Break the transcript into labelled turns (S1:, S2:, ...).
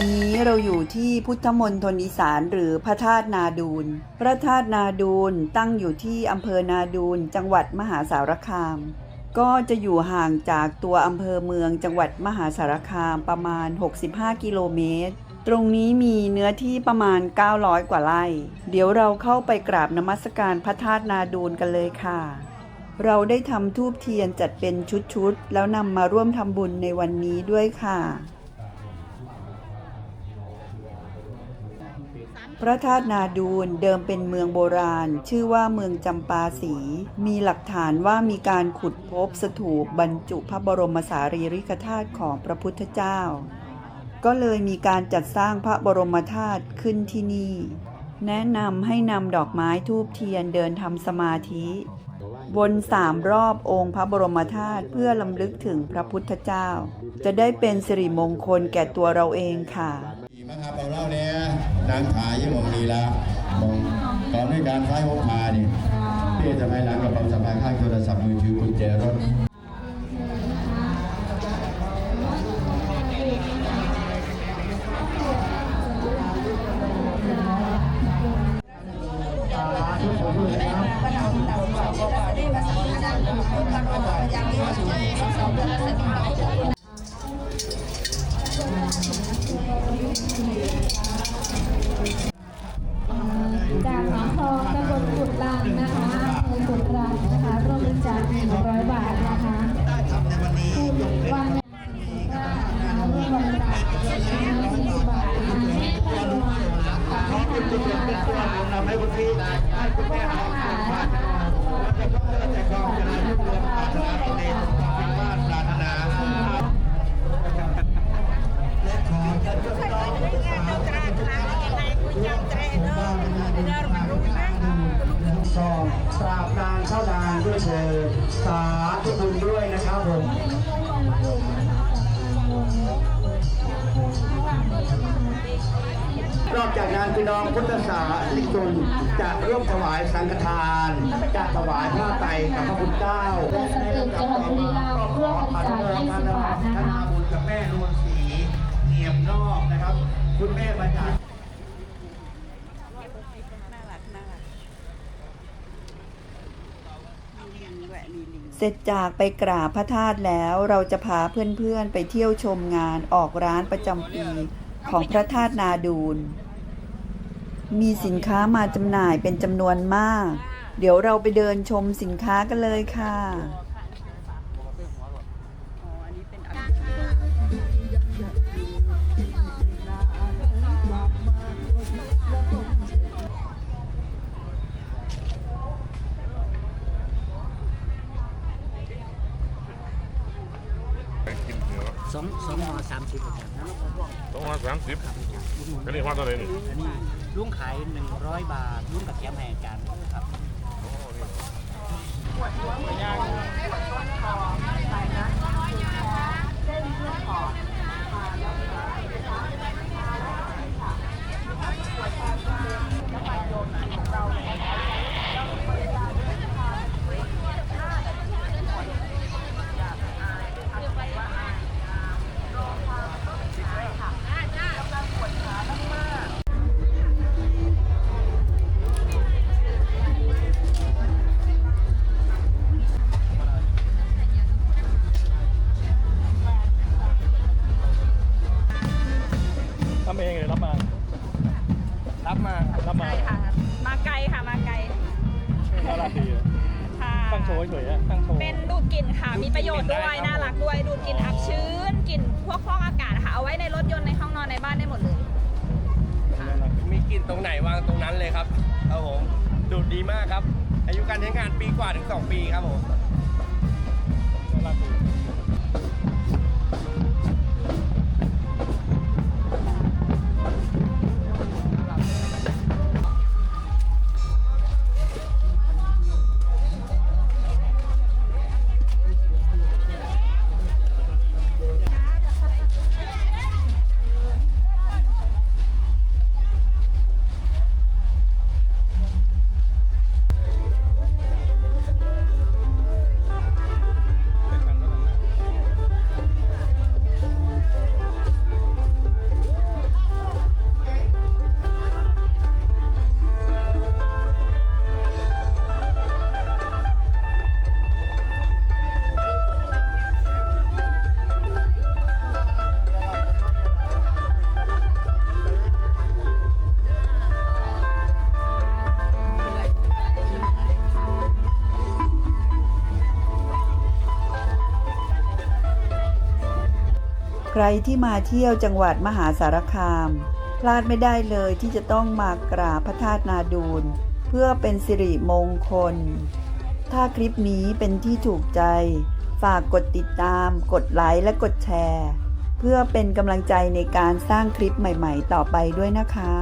S1: อนนี้เราอยู่ที่พุทธมณฑลอีสานหรือพระธาตุนาดูลพระธาตุนาดูลตั้งอยู่ที่อำเภอนาดูลจังหวัดมหาสารคาม ก็จะอยู่ห่างจากตัวอำเภอเมืองจังหวัดมหาสารคามประมาณ 65 กิโลเมตร ตรงนี้มีเนื้อที่ประมาณ 900 กว่าไร่ เดี๋ยวเราเข้าไปกราบนมัสการพระธาตุนาดูลกันเลยค่ะ เราได้ทำทูบเทียนจัดเป็นชุดๆ แล้วนำมาร่วมทำบุญในวันนี้ด้วยค่ะ พระธาตุนาดูลเดิมเป็นเมืองโบราณ ชื่อว่าเมืองจำปาสี มีหลักฐานว่ามีการขุดพบสถูปบรรจุพระบรมสารีริกธาตุของพระพุทธเจ้า ก็เลยมีการจัดสร้างพระบรมธาตุขึ้นที่นี่ แนะนำให้นำดอกไม้ทูบเทียนเดินทำสมาธิวนสามรอบองค์พระบรมธาตุเพื่อลำลึกถึงพระพุทธเจ้า จะได้เป็นสิริมงคลแก่ตัวเราเองค่ะ
S2: ดีมากครับเอาเล่าเนี่ย นางขายยี่มองดีละมองตอนด้วยการคล้ายหกมานี่พี่จะไปหลังกับความสบายข้างโทรศัพท์มือถือกุญแจรถ
S3: ก็ปราบนานเข้า
S4: นานด้วยเธอสาธุบุญด้วยนะครับผมนอกจากนั้นพี่น้องพุทธศาสนิกชนจะร่วมถวายสังฆทานจะถวายผ้าไตรกับพระพุทธเจ้า
S3: และสตึกจังหวัดบุรีรัมย์ร่วมบริจาค
S4: เส
S1: ร็จจากไปกราบพระธาตุแล้วเราจะพาเพื่อนๆไปเที่ยวชมงานออกร้านประจำปีของพระธาตุนาดูน มีสินค้ามาจำหน่ายเป็นจำนวนมาก เดี๋ยวเราไปเดินชมสินค้ากันเลยค่ะ
S5: สองสองห่อสามสิบครับ
S6: ต้องมาสามสิบอันนี้ว่าเท่าไหร่นี่
S5: อันนี้ลุงขายหนึ่งร้อยบาทลุงกับแถมให้อาจารย์ครับ
S7: ท ว์เฉยๆอะตั้งโชว์
S8: เป็นดูดกลิ่นค่ะ มีประโยชน์ด้วย น่ารักด้วย ดูดกลิ่นอับชื้น กลิ่นพวกฟอกอากาศค่ะ เอาไว้ในรถยนต์ในห้องนอนในบ้านได้หมดเลย
S9: มีกลิ่นตรงไหนวางตรงนั้นเลยครับครับผมดูดดีมากครับ อายุการใช้งานปีกว่าถึง 2 ปีครับผม
S7: น่ารักดี
S1: รที่มาเที่ยวจังหวัดมหาสารคาม พลาดไม่ได้เลยที่จะต้องมากราบพระธาตุนาดูล เพื่อเป็นสิริมงคล ถ้าคลิปนี้เป็นที่ถูกใจ ฝากกดติดตาม กดไลค์และกดแชร์ เพื่อเป็นกำลังใจในการสร้างคลิปใหม่ ๆ ต่อไปด้วยนะคะ